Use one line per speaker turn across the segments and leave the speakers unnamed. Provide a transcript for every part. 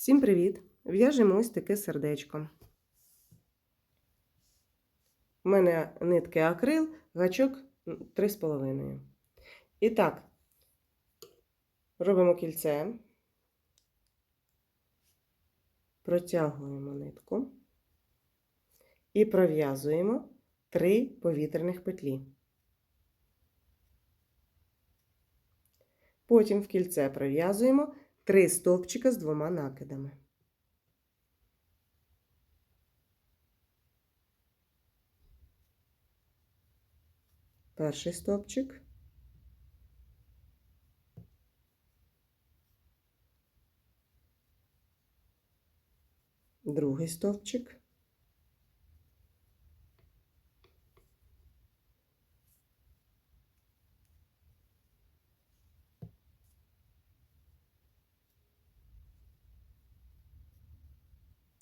Всім привіт! В'яжемо ось таке сердечко. У мене нитки акрил, гачок 3,5. І так, робимо кільце, протягуємо нитку і пров'язуємо 3 повітряних петлі. Потім в кільце пров'язуємо 3 стовпчика з двома накидами. Перший стовпчик. Другий стовпчик.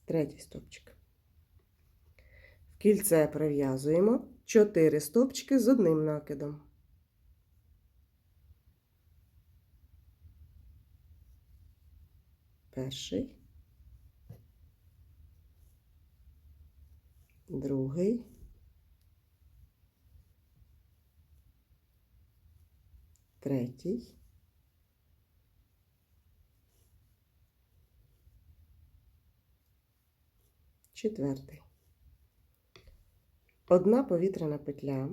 Третій стовпчик. В кільце пров'язуємо 4 стовпчики з одним накидом. Перший, другий, третій, четвертий. Одна повітряна петля,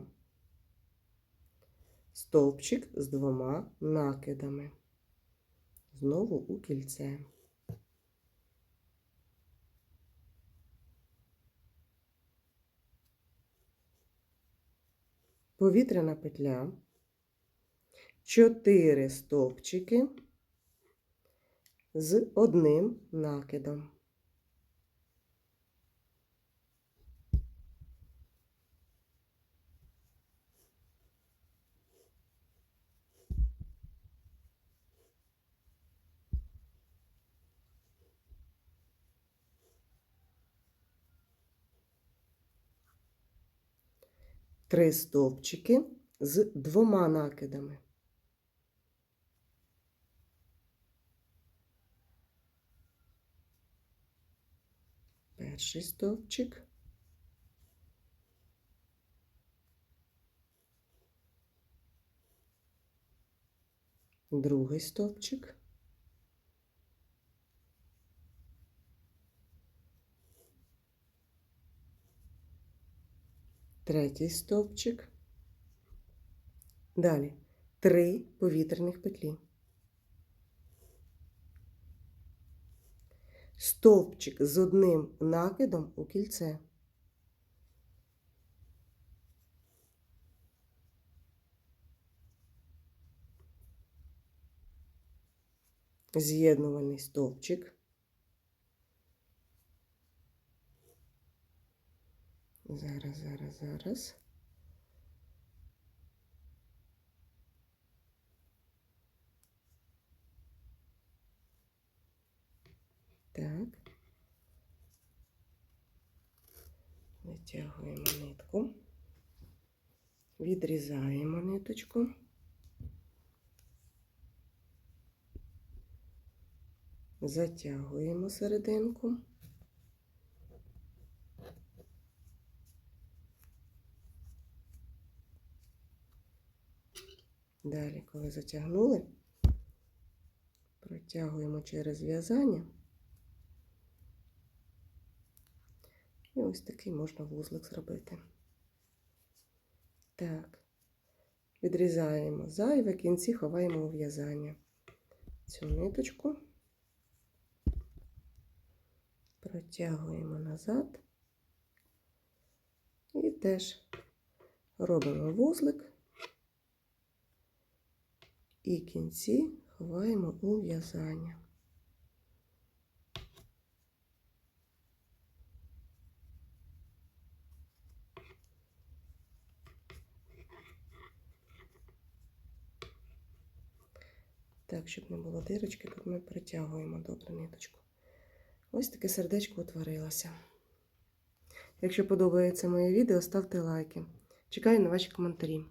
стовпчик з двома накидами. Знову у кільце. Повітряна петля, 4 стовпчики з одним накидом. Три стовпчики з двома накидами. Перший стовпчик. Другий стовпчик. Третій стовпчик. Далі три повітряних петлі. Стовпчик з одним накидом у кільце. З'єднувальний стовпчик. Зараз, зараз, зараз. Так. Витягуємо нитку, відрізаємо ниточку. Затягуємо серединку. Далі, коли затягнули, протягуємо через в'язання. І ось такий можна вузлик зробити. Так, відрізаємо зайве, кінці ховаємо у в'язання. Цю ниточку протягуємо назад і теж робимо вузлик і кінці ховаємо у в'язання. Так, щоб не було дирочки, тут ми притягуємо добре ниточку. Ось таке сердечко утворилося. Якщо подобається моє відео, ставте лайки. Чекаю на ваші коментарі.